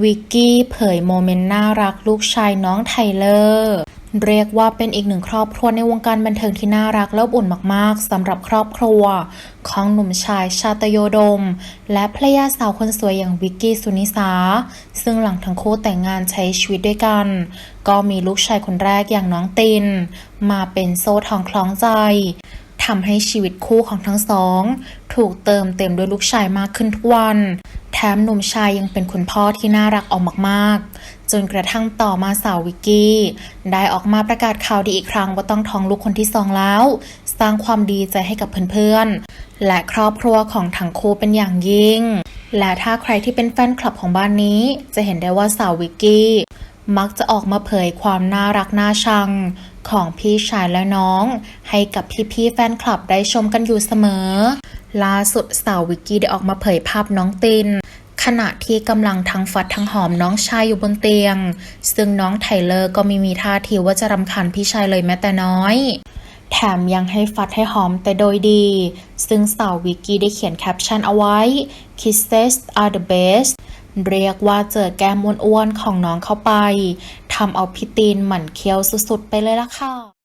วิกกี้เผยโมเมนต์น่ารักลูกชายน้องไทเลอร์เรียกว่าเป็นอีกหนึ่งครอบครัวในวงการบันเทิงที่น่ารักและอบอุ่นมากๆสำหรับครอบครัว ของหนุ่มชายชาตโยดม และภรรยาสาวคนสวยอย่างวิกกี้สุนิสา ซึ่งหลังทั้งคู่แต่งงานใช้ชีวิตด้วยกัน ก็มีลูกชายคนแรกอย่างน้องติน มาเป็นโซ่ทองคล้องใจทำให้ชีวิตคู่ของทั้งสอง ถูกเติมเต็มด้วยลูกชายมากขึ้นทุกวัน มหนุ่มชายยังเป็นคุณพ่อที่น่ารักออกมาก ๆ จนกระทั่งต่อมาสาววิกกี้ ได้ออกมาประกาศข่าวดีอีกครั้งว่าต้องท้องลูกคนที่สองแล้ว สร้างความดีใจให้กับเพื่อนๆ และครอบครัวของทั้งคู่เป็นอย่างยิ่ง และถ้าใครที่เป็นแฟนคลับของบ้านนี้ จะเห็นได้ว่าสาววิกกี้มักจะออกมาเผยความน่ารักน่าชังของพี่ชายและน้อง ให้กับพี่ๆแฟนคลับได้ชมกันอยู่เสมอ ล่าสุดสาววิกกี้ได้ออกมาเผยภาพน้องติน ขณะที่กำลังทั้งฟัดทั้งหอมน้องชายอยู่บนเตียง ซึ่งน้องไทเลอร์ก็ไม่มีท่าทีว่าจะรำคาญพี่ชายเลยแม้แต่น้อย แถมยังให้ฟัดให้หอมแต่โดยดี ซึ่งสาววิกกี้ได้เขียนแคปชั่นเอาไว้ Kisses are the best เรียกว่าเจอแก้มอ้วนๆของน้องเข้าไปทำเอาพี่ตีนหมั่นเคี้ยวสุดๆไปเลยล่ะค่ะ